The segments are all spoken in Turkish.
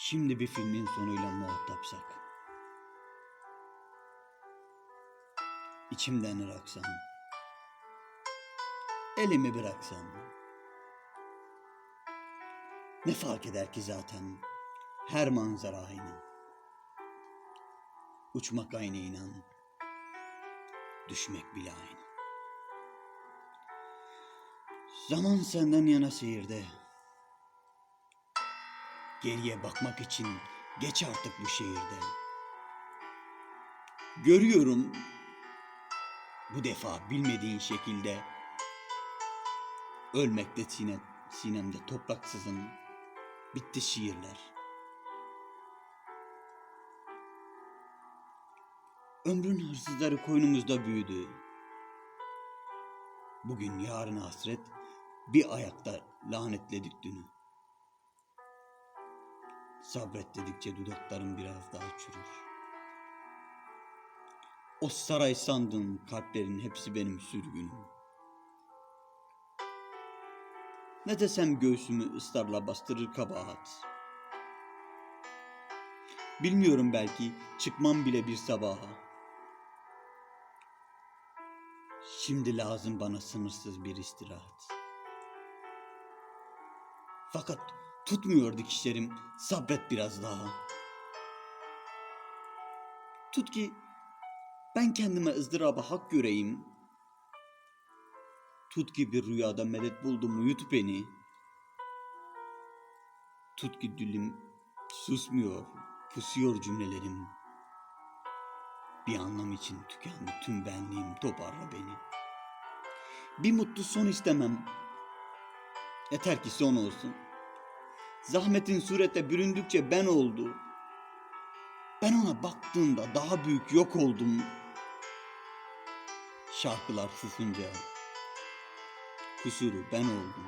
Şimdi bir filmin sonuyla muhatapsak. İçimden ıraksam. Elimi bıraksam. Ne fark eder ki zaten her manzara aynı. Uçmak aynı inan. Düşmek bile aynı. Zaman senden yana seyirde. Geriye bakmak için geç artık bu şehirde. Görüyorum bu defa bilmediğin şekilde ölmekte sinem, sinemde topraksızın bitti şiirler. Ömrün hırsızları koynumuzda büyüdü. Bugün yarın hasret bir ayakta lanetledik dünü. Sabret dedikçe dudaklarım biraz daha çürür. O saray sandığın kalplerin hepsi benim sürgünüm. Ne desem göğsümü ısrarla bastırır kabahat. Bilmiyorum belki çıkmam bile bir sabaha. Şimdi lazım bana sınırsız bir istirahat. Fakat tutmuyor dikişlerim, sabret biraz daha. Tut ki ben kendime ızdıraba hak göreyim. Tut ki bir rüyada medet buldum uyut beni. Tut ki dilim susmuyor, pusuyor cümlelerim. Bir anlam için tükendi tüm benliğim toparla beni. Bir mutlu son istemem. Yeter ki son olsun. Zahmetin surete büründükçe ben oldu. Ben ona baktığımda daha büyük yok oldum. Şarkılar susunca kusuru ben oldum.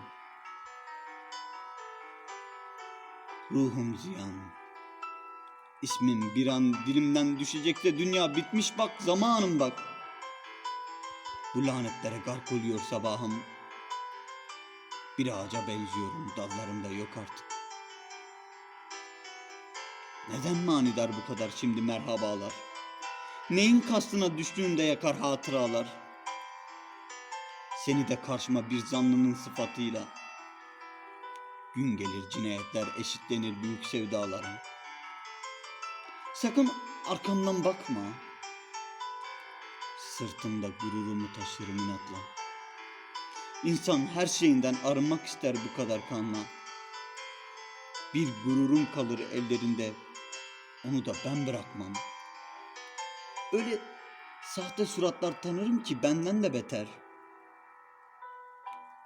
Ruhum ziyan. İsmim bir an dilimden düşecekse dünya bitmiş bak zamanım bak. Bu lanetlere gark oluyor sabahım. Bir ağaca benziyorum dallarımda yok artık. Neden manidar bu kadar şimdi merhabalar? Neyin kastına düştüğünde yakar hatıralar? Seni de karşıma bir zanlının sıfatıyla. Gün gelir cinayetler eşitlenir büyük sevdalara. Sakın arkamdan bakma. Sırtımda gururumu taşırım inatla. İnsan her şeyinden arınmak ister bu kadar kanla. Bir gururum kalır ellerinde, onu da ben bırakmam. Öyle sahte suratlar tanırım ki benden de beter.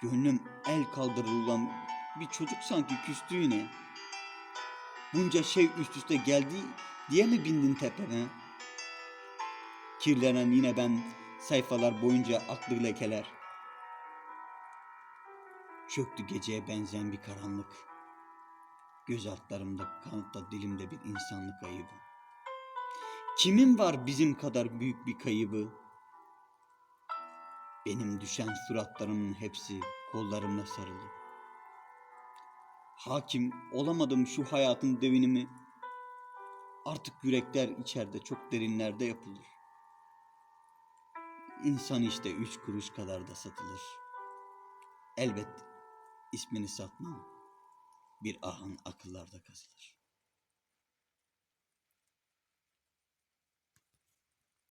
Gönlüm el kaldırılan bir çocuk sanki küstü yine. Bunca şey üst üste geldi diye mi bindin tepeme? Kirlenen yine ben sayfalar boyunca aklı lekeler. Çöktü geceye benzeyen bir karanlık. Göz altlarımda, kanıtta dilimde bir insanlık ayıbı. Kimin var bizim kadar büyük bir kaybı? Benim düşen suratlarımın hepsi kollarımla sarılı. Hakim olamadım şu hayatın devinimi. Artık yürekler içeride çok derinlerde yapılır. İnsan işte üç kuruş kadar da satılır. Elbet ismini satmam. Bir ahın akıllarda kazılır.